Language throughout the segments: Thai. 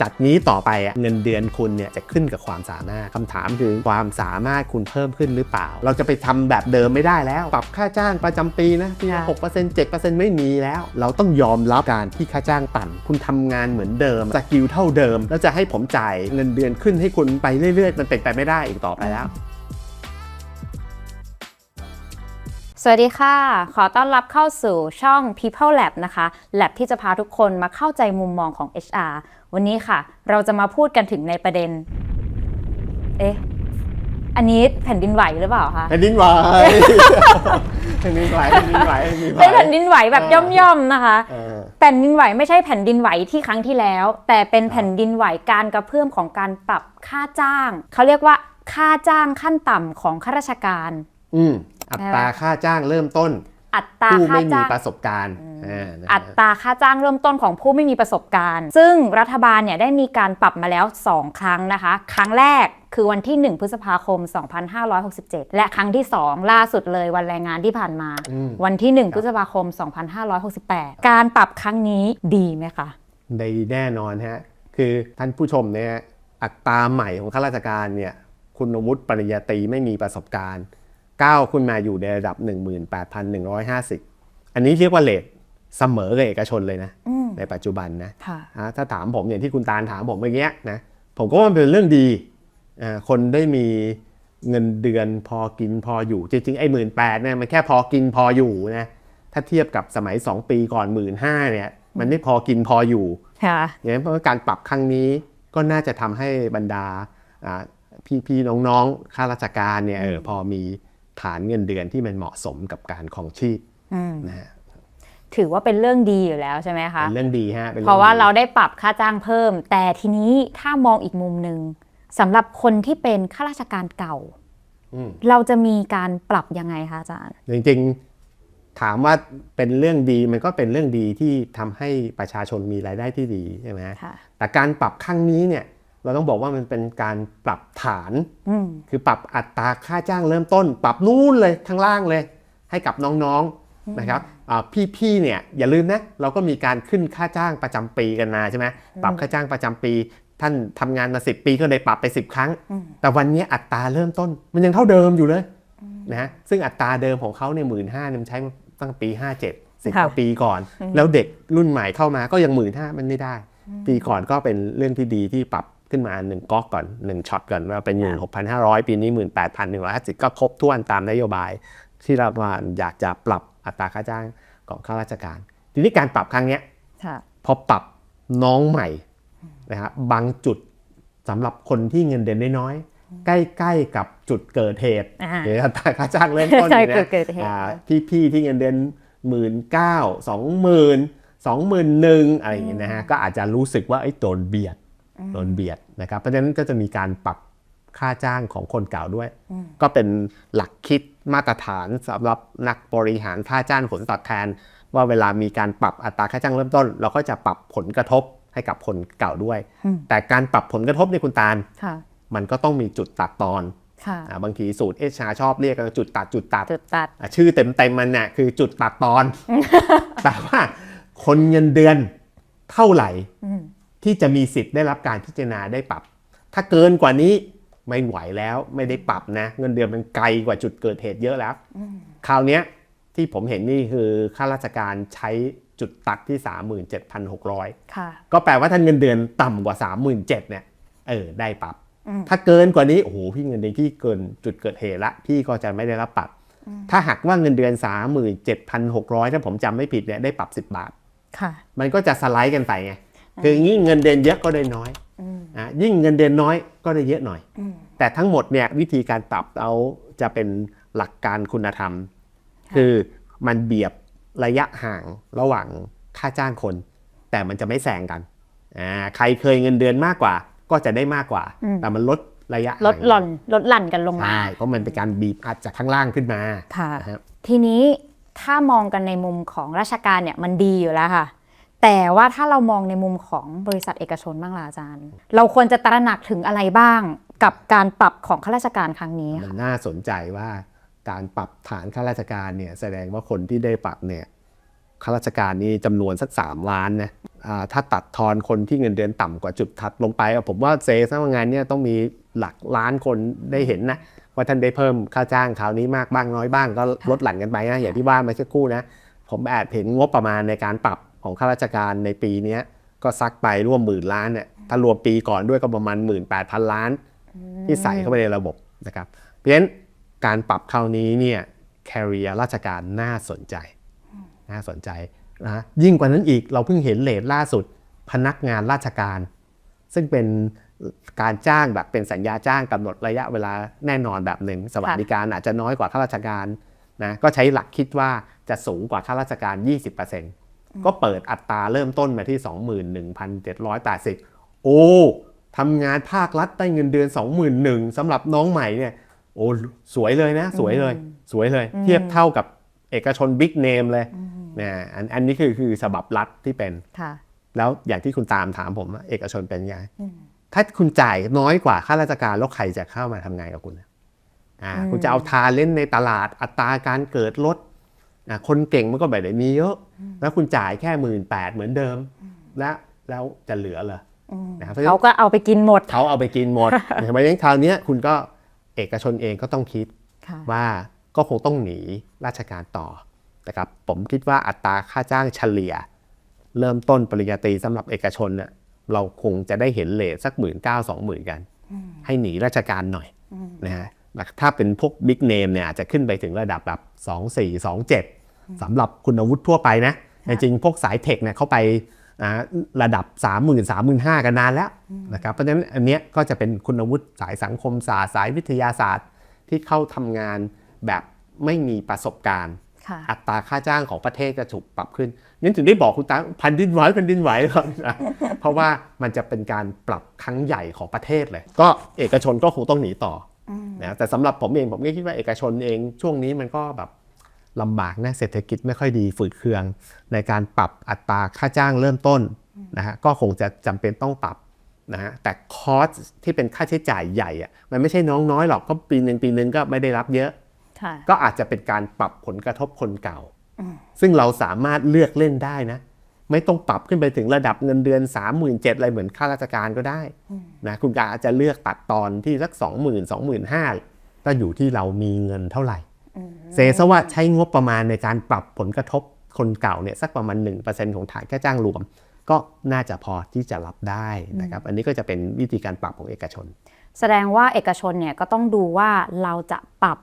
จากนี้ต่อไปอะเงินเดือนคุณเนี่ยจะขึ้นกับความสามารถคำถามคือความสามารถคุณเพิ่มขึ้นหรือเปล่า เราจะไปทำแบบเดิมไม่ได้แล้ว ปรับค่าจ้างประจำปีนะที่ค่ะหกเปอร์เซ็นต์เจ็ดเปอร์เซ็นต์ไม่มีแล้ว เราต้องยอมรับการที่ค่าจ้างต่ำคุณทำงานเหมือนเดิมสกิลเท่าเดิม แล้วจะให้ผมจ่ายเงินเดือนขึ้นให้คุณไปเรื่อยๆ มันเป็นไปไม่ได้อีกต่อไปแล้วสวัสดีค่ะ ขอต้อนรับเข้าสู่ช่อง People Lab นะคะ Lab ที่จะพาทุกคนมาเข้าใจมุมมองของ HR วันนี้ค่ะ เราจะมาพูดกันถึงในประเด็น เอ๊ะ อันนี้แผ่นดินไหวหรือเปล่าคะ แผ่นดินไหว แผ่นดินไหวแผ่นดินไหวแผ่นดินไหวเป็นแผ่นดินไหวแบบเออย่อมๆนะคะเออแผ่นดินไหวไม่ใช่แผ่นดินไหวที่ครั้งที่แล้ว แต่เป็นแผ่นดินไหวการกระเพื่อมของการปรับค่าจ้าง เขาเรียกว่าค่าจ้างขั้นต่ำของข้าราชการ อืมอัตราค่าจ้างเริ่มต้น อัตราผู้ค่าไม่มีจ้าง ประสบการณ์อ่านะฮะ อัตราค่าจ้างเริ่มต้นของผู้ไม่มีประสบการณ์ ซึ่งรัฐบาลเนี่ยได้มีการปรับมาแล้ว 2 ครั้งนะคะ ครั้งแรกคือวันที่ 1 พฤษภาคม 2567 และครั้งที่ 2 ล่าสุดเลยวันแรงงานที่ผ่านมา อืม วันที่ 1 พฤษภาคม 2568 การปรับครั้งนี้ดีไหมคะได้แน่นอนฮะคือท่านผู้ชมเนี่ยอัตราใหม่ของข้าราชการเนี่ยคุณวุฒิปริญญาตรีไม่มีประสบการณ์ ก้าวขึ้นมาอยู่ในระดับ 18,150 อันนี้เรียกว่าเลทเสมอกับเอกชนเลยนะอืมในปัจจุบันนะค่ะอ่าถ้าถามผมอย่างที่คุณตาลถามผมเมื่อกี้นะผมก็ว่ามันเป็นเรื่องดีอ่าคนได้มีเงินเดือนพอกินพออยู่ จริงๆ ไอ้หมื่นแปดเนี่ยมันแค่พอกินพออยู่นะถ้าเทียบกับสมัย 2 ปีก่อนหมื่นห้าเนี่ยมันไม่พอกินพออยู่ค่ะอย่างนั้นเพราะว่าการปรับครั้งนี้ก็น่าจะทำให้บรรดาอ่าพี่ๆน้องๆข้าราชการเนี่ยเออพอมี ฐานเงินเดือนที่มันเหมาะสมกับการของชีพอืมนะฮะถือว่าเป็นเรื่องดีอยู่แล้วใช่ไหมคะเป็นเรื่องดีฮะป็นเพราะว่าองดีเราได้ปรับค่าจ้างเพิ่ม แต่ทีนี้ถ้ามองอีกมุมหนึ่งสำหรับคนที่เป็นข้าราชการเก่าอืมเราจะมีการปรับยังไงคะอาจารย์ จริงๆถามว่าเป็นเรื่องดีมันก็เป็นเรื่องดีที่ทำให้ประชาชนมีรายได้ที่ดีใช่ไหมค่ะแต่การปรับครั้งนี้เนี่ย เราต้องบอกว่ามันเป็นการปรับฐานอืมคือปรับอัตราค่าจ้างเริ่มต้น ปรับนู่นเลยข้างล่างเลย ให้กับน้องๆนะครับอ่าพี่ๆเนี่ยอย่าลืมนะเราก็มีการขึ้นค่าจ้างประจำปีกันมาใช่ไหมปรับค่าจ้างประจำปี ท่านทำงานมา 10 ปีก็เลยปรับไป 10 ครั้งอืมแต่วันนี้อัตราเริ่มต้น มันยังเท่าเดิมอยู่เลยนะซึ่งอัตราเดิมของเขาเนี่ยหมื่นห้าเนี่ยมันใช้มาตั้งปี 57 10กว่าปีก่อน แล้วเด็กรุ่นใหม่เข้ามาก็ยังหมื่นห้ามันไม่ได้ ปีก่อนก็เป็นเรื่องที่ดีที่ปรับ ขึ้นมา 1ก๊อกก่อน 1ช็อตก่อนว่าเป็น 16,500 ปีนี้ 18,150 ก็ครบถ้วนตามนโยบายที่รัฐบาลอยากจะปรับอัตราค่าจ้างของข้าราชการ ทีนี้การปรับครั้งเนี้ยค่ะพอปรับน้องใหม่นะครับบางจุดสำหรับคนที่เงินเดือนน้อยๆใกล้ๆกับจุดเกิดเหตุอ่าหรืออัตราค่าจ้างเริ่มต้นใช่อยู่เนี่ยเกิดเหตุอ่าพี่ๆที่เงินเดือนหมื่นเก้าสองหมื่นสองหมื่นหนึ่งอะไรอย่างเงี้ยนะฮะก็อาจจะรู้สึกว่าไอ้ยโดนเบียด โดนเบียดนะครับเพราะฉะนั้นก็จะมีการปรับค่าจ้างของคนเก่าด้วย ก็เป็นหลักคิดมาตรฐานสำหรับนักบริหารค่าจ้างผลตอบแทน ว่าเวลามีการปรับอัตราค่าจ้างเริ่มต้น เราก็จะปรับผลกระทบให้กับคนเก่าด้วยอืมแต่การปรับผลกระทบในยคุณตาลค่ะมันก็ต้องมีจุดตัดตอนค่ะอาบางทีสูตรเอชาชอบเรียกกันว่าจุดตัดจุดตัดจุดตัดอะชื่อเต็มๆมันเนี่ยคือจุดตัดตอน แต่ว่าคนเงินเดือนเท่าไหร่อืม ที่จะมีสิทธิ์ได้รับการพิจารณาได้ปรับ ถ้าเกินกว่านี้ไม่ไหวแล้วไม่ได้ปรับนะ เงินเดือนมันไกลกว่าจุดเกิดเหตุเยอะแล้ว คราวเนี้ยที่ผมเห็นนี่คือข้าราชการใช้จุดตัดที่ 37,600ค่ะก็แปลว่าท่านเงินเดือนต่ำกว่า 37,000เนี่ยเออได้ปรับอืมถ้าเกินกว่านี้โอ้โหพี่เงินเดือนพี่เกินจุดเกิดเหตุละพี่ก็จะไม่ได้รับปรับ ถ้าหากว่าเงินเดือน 37,600 ถ้าผมจำไม่ผิดเนี่ยได้ปรับ 10 บาท ค่ะ มันก็จะสไลด์กันไปไง คือยิ่งเงินเดือนเยอะก็ได้น้อยอืมอะยิ่งเงินเดือนน้อยก็ได้เยอะหน่อยอืมแต่ทั้งหมดเนี่ยวิธีการปรับเอาจะเป็นหลักการคุณธรรม คือมันเบียบระยะห่างระหว่างค่าจ้างคน แต่มันจะไม่แซงกันอ่าใครเคยเงินเดือนมากกว่า ก็จะได้มากกว่าอืมแต่มันลดระยะลดห่างหล่อนลดหลั่นกันลงมาใช่เพราะมันเป็นการบีบอัดจากข้างล่างขึ้นมาค่ะนะครับทีนี้ถ้ามองกันในมุมของราชการเนี่ยมันดีอยู่แล้วค่ะ แต่ว่าถ้าเรามองในมุมของบริษัทเอกชนบ้างล่ะอาจารย์ เราควรจะตระหนักถึงอะไรบ้างกับการปรับของข้าราชการครั้งนี้มัค่ะนน่าสนใจว่าการปรับฐานข้าราชการเนี่ยแสดงว่าคนที่ได้ปรับเนี่ยข้าราชการนี่จำนวนสัก 3 ล้านนะถ้าตัดทอนคนที่เงินเดือนต่ำกว่าจุดทัดลงไป ผมว่าเซสำนักงานเนี่ยต้องมีหลักล้านคนได้เห็นนะว่าท่านได้เพิ่มค่าจ้างคราวนี้มากบ้างน้อยบ้างก็ลดหลั่นกันไปนะอย่างที่ว่ามาสักครู่นะผมแอบเห็นงบประมาณในการปรับ ของข้าราชการในปีนี้ก็ซักไปร่วมหมื่นล้านเนี่ยถ้ารวมปีก่อนด้วยก็ประมาณ 1 8 0 0 0 ล้าน ที่ใส่เข้าไปในระบบนะครับ เพราะฉะนั้นการปรับคราวนี้เนี่ยแคริเอร์ราชการน่าสนใจ น่าสนใจนะยิ่งกว่านั้นอีกเราเพิ่งเห็นเลทล่าสุดพนักงานราชการ ซึ่งเป็นการจ้างแบบเป็นสัญญาจ้างกำหนดระยะเวลาแน่นอนแบบหนึ่งสวัสดิการอาจจะน้อยกว่าข้าราชการนะก็ใช้หลักคิดว่าจะสูงกว่าข้าราชการ 20% ก็เปิดอัตราเริ่มต้นมาที่ 21,780 โอ้ทำงานภาครัฐได้เงินเดือน 21,000สำหรับน้องใหม่เนี่ย โอ้สวยเลยนะ สวยเลย สวยเลย เทียบเท่ากับเอกชนบิ๊กเนมเลยนะอันอันนี้คือคือฉบับรัฐที่เป็นค่ะแล้วอย่างที่คุณตามถามผมว่าเอกชนเป็นยังไงถ้าคุณจ่ายน้อยกว่าข้าราชการแล้วใครจะเข้ามาทำงานกับคุณอ่าอืมคุณจะเอาทาเล่นในตลาดอัตราการเกิดลดอ่าคนเก่งมันก็แบบมีเยอะ แล้วคุณจ่ายแค่หมื่นแปดเหมือนเดิม แล้วแล้วจะเหลือเหรอนะครับเพราะฉะนั้เขานก็เอาไปกินหมด เขาเอาไปกินหมดเพราะฉะนั้นคราวเนี้ยคุณก็เอกชนเองก็ต้องคิดค่ะว่าก็คงต้องหนีราชการต่อนะครับผมคิดว่าอัตราค่าจ้างเฉลี่ย เริ่มต้นปริญญาตรีสำหรับเอกชนเนี่ยเราคงจะได้เห็นเลทสักหมื่นเก้าสองหมื่นกัน ให้หนีราชการหน่อยนะฮะถ้าเป็นพวกบิ๊กเนมเนี่ยอาจจะขึ้นไปถึงระดับแบบ2 4 2 7สำหรับคุณวุฒิทั่วไปนะจริงๆพวกสายเทคเนี่ยเขาไปอ่าระดับ 3 0 0 0 0 3 5 0 0 0กันนานแล้วนะครับเพราะฉะนั้นอันเนี้ยก็จะเป็นคุณวุฒิสายสังคมศาสตร์สายวิทยาศาสตร์ ที่เข้าทำงานแบบไม่มีประสบการณ์ค่ะอัตราค่าจ้างของประเทศจะถูกปรับขึ้นนี่ถึงได้บอกคุณตาพันดินไหวแผ่นดินไหวก่อนนะเพราะว่ามันจะเป็นการปรับครั้งใหญ่ของประเทศเลย ก็เอกชนก็คงต้องหนีต่ออนะแต่สำหรับผมเองผมก็คิดว่าเอกชนเองช่วงนี้มันก็แบบ ลำบากนะเศรษฐกิจไม่ค่อยดีฝืดเคือง ในการปรับอัตราค่าจ้างเริ่มต้นนะฮะก็คงจะจำเป็นต้องปรับนะฮะแต่คอสที่เป็นค่าใช้จ่ายใหญ่อะมันไม่ใช่น้องน้อยหรอกก็ปีหนึ่งปีหนึ่งก็ไม่ได้รับเยอะค่ะก็อาจจะเป็นการปรับผลกระทบคนเก่า ซึ่งเราสามารถเลือกเล่นได้นะ ไม่ต้องปรับขึ้นไปถึงระดับเงินเดือน 3 7 0 0 0อะไรเหมือนข้าราชการก็ได้นะคุณอาจจะเลือกตัดตอนที่สัก 2 0 0 0 0 2 5 0 0 0ก็อยู่ที่เรามีเงินเท่าไหร่ เซซะว่าใช้งบประมาณในการปรับผลกระทบคนเก่าเนี่ยสักประมาณ 1%ของฐานค่าจ้างรวม ก็น่าจะพอที่จะรับได้นะครับอันนี้ก็จะเป็นวิธีการปรับของเอกชน แสดงว่าเอกชนเนี่ยก็ต้องดูว่าเราจะปรับ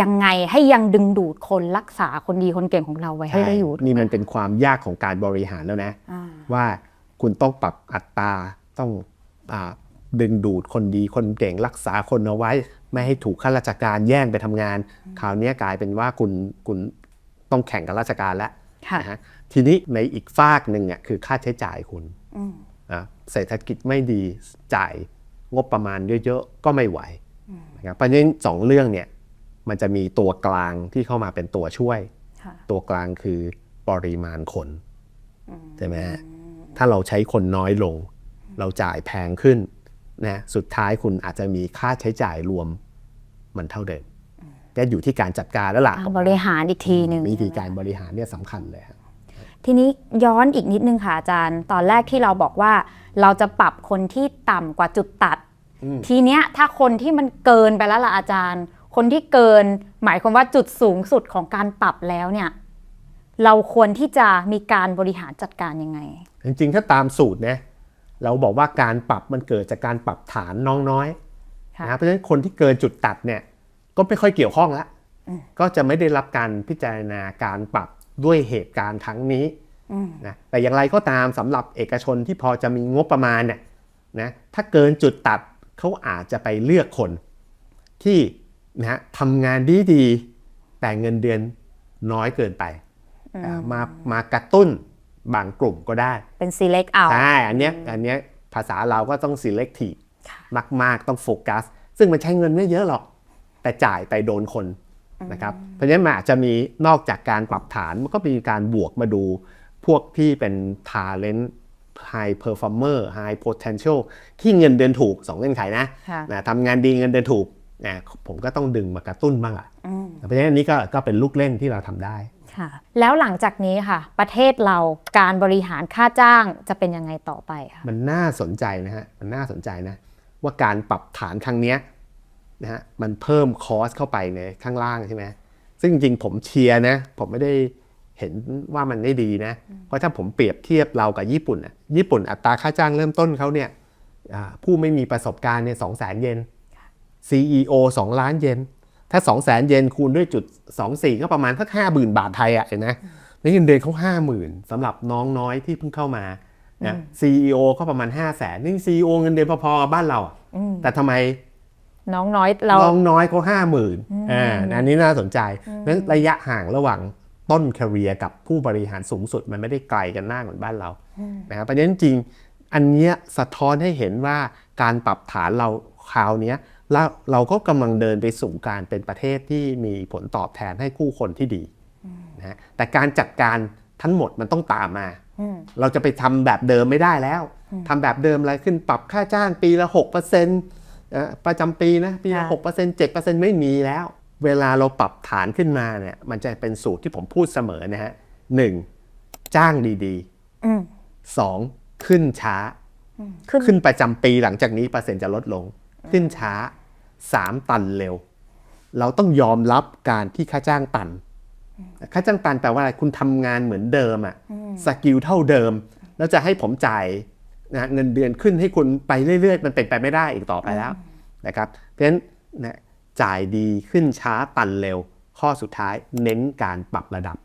ยังไงให้ยังดึงดูดคนรักษาคนดีคนเก่งของเราไว้ให้ได้อยู่ใช่นี่มันเป็นความยากของการบริหารแล้วนะอ่าว่าคุณต้องปรับอัตราต้องอาดึงดูดคนดีคนเก่งรักษาคนเอาไว้ ไม่ให้ถูกข้าราชการแย่งไปทำงาน คราวนี้กลายเป็นว่าคุณคุณต้องแข่งกับราชการแล้วค่ะนะฮะทีนี้ในอีกฝากหนึ่งอะคือค่าใช้จ่ายคุณอืมอะเศรษฐกิจไม่ดีจ่ายงบประมาณเยอะๆก็ไม่ไหวนะครับเพราะฉะนั้นสองเรื่องเนี่ยมันจะมีตัวกลางที่เข้ามาเป็นตัวช่วยค่ะตัวกลางคือปริมาณคนใช่ไหมฮะถ้าเราใช้คนน้อยลง เราจ่ายแพงขึ้นนะสุดท้ายคุณอาจจะมีค่าใช้จ่ายรวม มันเท่าเดิมก็อยู่ที่การจัดการแล้วล่ะอ่าบริหารอีกทีหนึ่งวิธีการบริหารเนี่ยสำคัญเลยครับทีนี้ย้อนอีกนิดนึงค่ะอาจารย์ ตอนแรกที่เราบอกว่า เราจะปรับคนที่ต่ำกว่าจุดตัดอืมทีเนี้ยถ้าคนที่มันเกินไปแล้วล่ะอาจารย์ คนที่เกิน หมายความว่าจุดสูงสุดของการปรับแล้วเนี่ย เราควรที่จะมีการบริหารจัดการยังไง จริงๆ ถ้าตามสูตรนะเราบอกว่าการปรับมันเกิดจากการปรับฐานน้องน้อยค่ะ นะเพราะฉะนั้นคนที่เกินจุดตัดเนี่ยก็ไม่ค่อยเกี่ยวข้องละก็จะไม่ได้รับการพิจารณาการปรับด้วยเหตุการณ์ครั้งนี้อืมนะแต่อย่างไรก็ตามสำหรับเอกชนที่พอจะมีงบประมาณเนี่ยนะถ้าเกินจุดตัดเขาอาจจะไปเลือกคนที่นะฮะทำงานดีดีๆแต่เงินเดือนน้อยเกินไปอ่ามามากระตุ้นบางกลุ่มก็ได้เป็น select เอาใช่อันเนี้ยอันเนี้ยภาษาเราก็ต้อง selective มาก ๆ ต้องโฟกัส ซึ่งมันใช้เงินไม่เยอะหรอก แต่จ่ายไปโดนคนนะครับ เพราะฉะนั้นมันอาจจะมีนอกจากการปรับฐานมันก็มีการบวกมาดูพวกที่เป็น talent high performer high potential ที่เงินเดือนถูกสองเงื่อนไขนะค่ะนะทำงานดีเงินเดือนถูกนะผมก็ต้องดึงมากระตุ้นบ้างอะอืมเพราะฉะนั้นอันนี้ก็ก็เป็นลูกเล่นที่เราทำได้ค่ะแล้วหลังจากนี้ค่ะ ประเทศเราการบริหารค่าจ้างจะเป็นยังไงต่อไปคะมันน่าสนใจนะฮะมันน่าสนใจนะ ว่าการปรับฐานครั้งนี้นะฮะมันเพิ่มคอสเข้าไปในข้างล่างใช่ไหมซึ่งจริงๆผมเชียร์นะผมไม่ได้เห็นว่ามันไม่ดีนะ เพราะถ้าผมเปรียบเทียบเรากับญี่ปุ่นอะญี่ปุ่นอัตราค่าจ้างเริ่มต้นเขาเนี่ยผู้ไม่มีประสบการณ์เนี่ยสองแสนเยน CEO 2 ล้านเยน ถ้า 2 0 0แสนเยนคูณด้วยจุด 24 ก็ประมาณสักห้าหมื่นบาทไทยอะเห็นไหมแล้วเงินเดือนเขาห้าหมื่นสำหรับน้องน้อยที่เพิ่งเข้ามา นะ CEO ก็ประมาณ5 0 0แสนนี่ CEO เงินเดือนพอๆกับบ้านเราอะอืมแต่ทำไมน้องน้อยเราน้องน้อยเขาห้าหมื่นอ่าอันนี้น่าสนใจนั้นระยะห่างระหว่างต้นแคเรียกับผู้บริหารสูงสุดมันไม่ได้ไกลกันมากเหมือนบ้านเรานะครับเพราะฉะนั้นจริงอันเนี้ยสะท้อนให้เห็นว่าการปรับฐานเราคราวเนี้ยแล้วเราก็กำลังเดินไปสู่การเป็นประเทศที่มีผลตอบแทนให้คู่คนที่ดีนะฮะแต่การจัดการทั้งหมดมันต้องตามมาอืม เราจะไปทำแบบเดิมไม่ได้แล้วทำแบบเดิมอะไรขึ้นปรับค่าจ้างปีละ6%เอ่อประจำปีนะปีละค่ะ6% 7%ไม่มีแล้ว เวลาเราปรับฐานขึ้นมาเนี่ยมันจะเป็นสูตรที่ผมพูดเสมอนะฮะหนึ่งจ้างดีอืมๆสองขึ้นช้าขึ้นขึ้นประจำปีหลังจากนี้เปอร์เซ็นต์จะลดลง ขึ้นช้าสามตันเร็ว เราต้องยอมรับการที่ค่าจ้างตัน ค่าจ้างตันแปลว่าอะไรคุณทำงานเหมือนเดิมอะสกิลเท่าเดิม แล้วจะให้ผมจ่ายนะเงินเดือนขึ้นให้คุณไปเรื่อย ๆ มันเป็นไปไม่ได้อีกต่อไปแล้วนะครับเพราะฉะนั้นนะจ่ายดีขึ้นช้าตันเร็ว ข้อสุดท้ายเน้นการปรับระดับ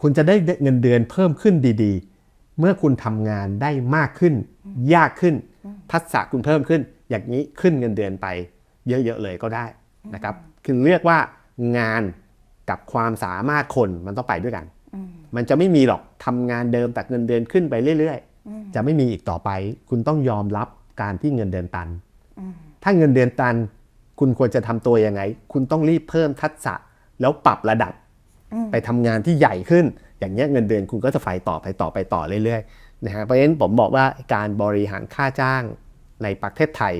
คุณจะได้เงินเดือนเพิ่มขึ้นดีๆ เมื่อคุณทำงานได้มากขึ้น ยากขึ้น ทักษะคุณเพิ่มขึ้น อย่างนี้ขึ้นเงินเดือนไป เยอะๆเลยก็ได้นะครับ คือเรียกว่างาน กับความสามารถคนมันต้องไปด้วยกัน มันจะไม่มีหรอกทำงานเดิมแต่เงินเดือนขึ้นไปเรื่อยๆ จะไม่มีอีกต่อไป คุณต้องยอมรับการที่เงินเดือนตัน ถ้าเงินเดือนตัน คุณควรจะทำตัวยังไง คุณต้องรีบเพิ่มทักษะแล้วปรับระดับ ไปทำงานที่ใหญ่ขึ้น อย่างเงี้ยเงินเดือนคุณก็จะไฟต่อไปต่อไปต่อเรื่อยๆนะฮะเพราะฉะนั้นผมบอกว่าการบริหารค่าจ้างในประเทศไทย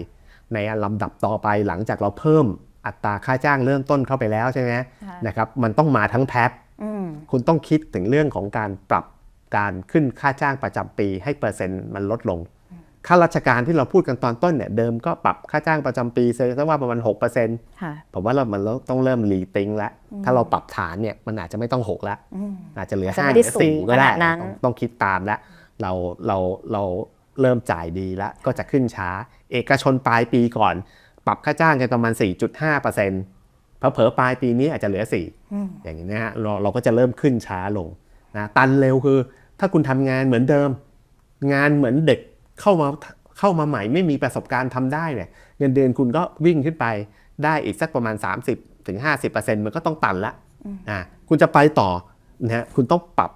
ในลำดับต่อไปหลังจากเราเพิ่ม อัตราค่าจ้างเริ่มต้นเข้าไปแล้วใช่ไหมค่ะนะครับมันต้องมาทั้งแพ็คอืมคุณต้องคิดถึงเรื่องของการปรับการขึ้นค่าจ้างประจำปี ให้เปอร์เซ็นต์มันลดลงข้าราชการที่เราพูดกันตอนต้นเนี่ยเดิมก็ปรับค่าจ้างประจำปีเซอร์ว่าประมาณ6%ค่ะผมว่าเรามันต้องเริ่มรีติงแล้ว ถ้าเราปรับฐานเนี่ยมันอาจจะไม่ต้อง6แล้วอาจจะเหลืออาจจะห้าไม่หได้รือสี่สูงก็ได้ขนาดนั้นต้องต้องคิดตามแล้วเราเราเราเริ่มจ่ายดีแล้วก็จะขึ้นช้า เอกชนปลายปีก่อน ปรับค่าจ้างกันประมาณ 4.5%เผลอๆปลายปีนี้อาจจะเหลือ 4 อย่างนี้นะฮะเราเราก็จะเริ่มขึ้นช้าลงนะตันเร็วคือ ถ้าคุณทำงานเหมือนเดิม งานเหมือนเด็กเข้ามาเข้ามาใหม่ไม่มีประสบการณ์ทำได้เนี่ยเงินเดือนคุณก็วิ่งขึ้นไปได้อีกสักประมาณ 30-50%ถึง50%มันก็ต้องตันละอ่าคุณจะไปต่อนะฮะคุณต้องปรับ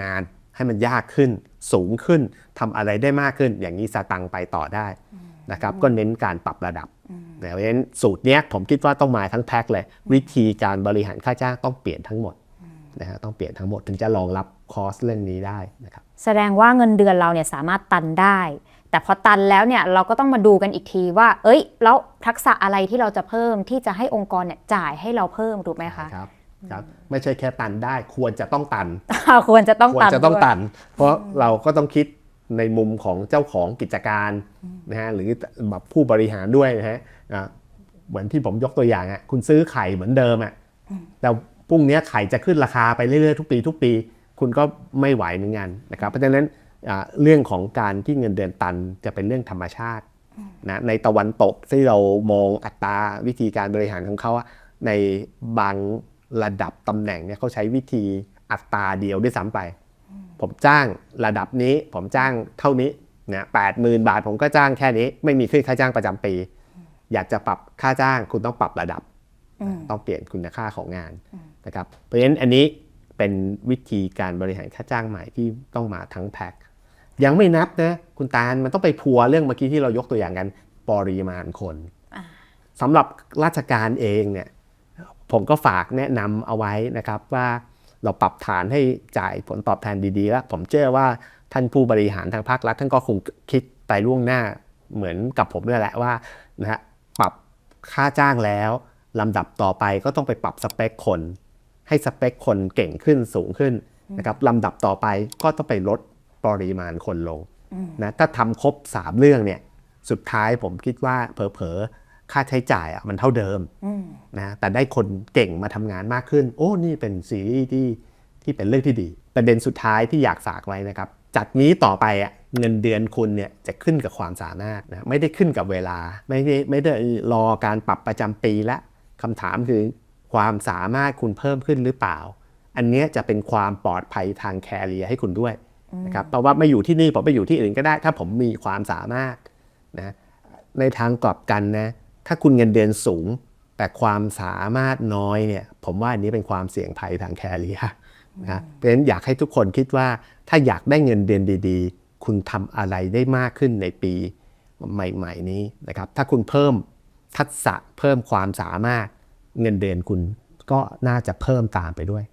งานให้มันยากขึ้น สูงขึ้นทำอะไรได้มากขึ้น อย่างนี้สตังค์ไปต่อได้ นะครับก็เน้นการปรับระดับนะเพราะฉะนั้นสูตรเนี้ยผมคิดว่าต้องมาทั้งแพ็คเลย วิธีการบริหารค่าจ้างต้องเปลี่ยนทั้งหมดนะฮะต้องเปลี่ยนทั้งหมดถึงจะรองรับคอสเรื่องนี้ได้นะครับแสดงว่าเงินเดือนเราเนี่ยสามารถตันได้ แต่พอตันแล้วเนี่ยเราก็ต้องมาดูกันอีกทีว่า เอ้ย แล้วทักษะอะไรที่เราจะเพิ่มที่จะให้องค์กรเนี่ยจ่ายให้เราเพิ่มถูกไหมคะครับครับไม่ใช่แค่ตันได้ควรจะต้องตัน ควรจะต้องควรตันจะต้องด้วยตัน เพราะเราก็ต้องคิด ในมุมของเจ้าของกิจการนะฮะหรือแบบผู้บริหารด้วยนะฮะอะเหมือนที่ผมยกตัวอย่างอะคุณซื้อไข่เหมือนเดิมอะแต่พรุ่งนี้ไข่จะขึ้นราคาไปเรื่อยๆทุกปีทุกปี คุณก็ไม่ไหวเหมือนกันนะครับเพราะฉะนั้นอะเรื่องของการที่เงินเดือนตันจะเป็นเรื่องธรรมชาตินะในตะวันตกที่เรามองอัตราวิธีการบริหารของเขาอะในบางระดับตำแหน่งเนี่ยเขาใช้วิธีอัตราเดียวด้วยซ้ำไป ผมจ้างระดับนี้ ผมจ้างเท่านี้เนี่ยแปดหมื่นบาทผมก็จ้างแค่นี้ ไม่มีขึ้นค่าจ้างประจำปี อยากจะปรับค่าจ้างคุณต้องปรับระดับ ต้องเปลี่ยนคุณค่าของงานนะครับ เพราะฉะนั้นอันนี้เป็นวิธีการบริหารค่าจ้างใหม่ที่ต้องมาทั้งแพ็คยังไม่นับนะคุณตาลมันต้องไปพัวเรื่องเมื่อกี้ที่เรายกตัวอย่างกันปริมาณคนสำหรับราชการเองเนี่ยผมก็ฝากแนะนำเอาไว้นะครับว่า เราปรับฐานให้จ่ายผลตอบแทนดีๆแล้วผมเชื่อว่าท่านผู้บริหารทางภาครัฐท่านก็คงคิดไปล่วงหน้าเหมือนกับผมนี่แหละว่านะฮะปรับค่าจ้างแล้วลำดับต่อไปก็ต้องไปปรับสเปคคน ให้สเปคคนเก่งขึ้นสูงขึ้นนะครับลำดับต่อไปก็ต้องไปลดปริมาณคนลงนะถ้าทำครบ 3 เรื่องเนี่ยสุดท้ายผมคิดว่าเผลอๆ ค่าใช้จ่ายอะมันเท่าเดิมนะแต่ได้คนเก่งมาทำงานมากขึ้น โอ้นี่เป็นซีรีส์ที่ที่เป็นเรื่องที่ดีประเด็นสุดท้ายที่อยากฝากไว้นะครับจากนี้ต่อไปอะเงินเดือนคุณเนี่ยจะขึ้นกับความสามารถนะไม่ได้ขึ้นกับเวลา ไม่ได้ไม่ได้รอการปรับประจำปีละคำถามคือความสามารถคุณเพิ่มขึ้นหรือเปล่า อันเนี้ยจะเป็นความปลอดภัยทางแคริเอร์ให้คุณด้วยนะครับเพราะว่าไม่อยู่ที่นี่ผมไปอยู่ที่อื่นก็ได้ ถ้าผมมีความสามารถนะในทางกลับกันนะ ถ้าคุณเงินเดือนสูง แต่ความสามารถน้อยเนี่ยผมว่าอันนี้เป็นความเสี่ยงภัยทางแคริเอร์นะเพราะฉะนั้นอยากให้ทุกคนคิดว่าถ้าอยากได้เงินเดือนดีๆ คุณทำอะไรได้มากขึ้นในปีใหม่ๆนี้นะครับ ถ้าคุณเพิ่มทักษะเพิ่มความสามารถเงินเดือนคุณก็น่าจะเพิ่มตามไปด้วย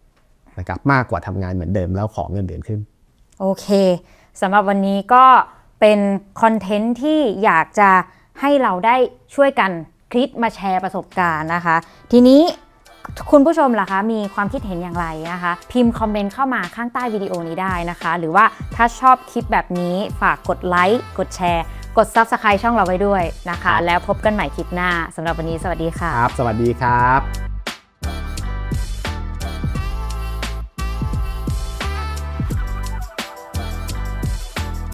นะครับมากกว่าทำงานเหมือนเดิมแล้วขอเงินเดือนขึ้น โอเคสำหรับวันนี้ก็เป็นคอนเทนต์ที่อยากจะ ให้เราได้ช่วยกันคิดมาแชร์ประสบการณ์นะคะ ทีนี้คุณผู้ชมล่ะคะ มีความคิดเห็นอย่างไรนะคะ พิมพ์คอมเมนต์เข้ามาข้างใต้วิดีโอนี้ได้นะคะ หรือว่าถ้าชอบคลิปแบบนี้ฝากกดไลค์กดแชร์ กด Subscribe ช่องเราไว้ด้วยนะคะ แล้วพบกันใหม่คลิปหน้าสำหรับวันนี้สวัสดีค่ะ ครับ สวัสดีครับ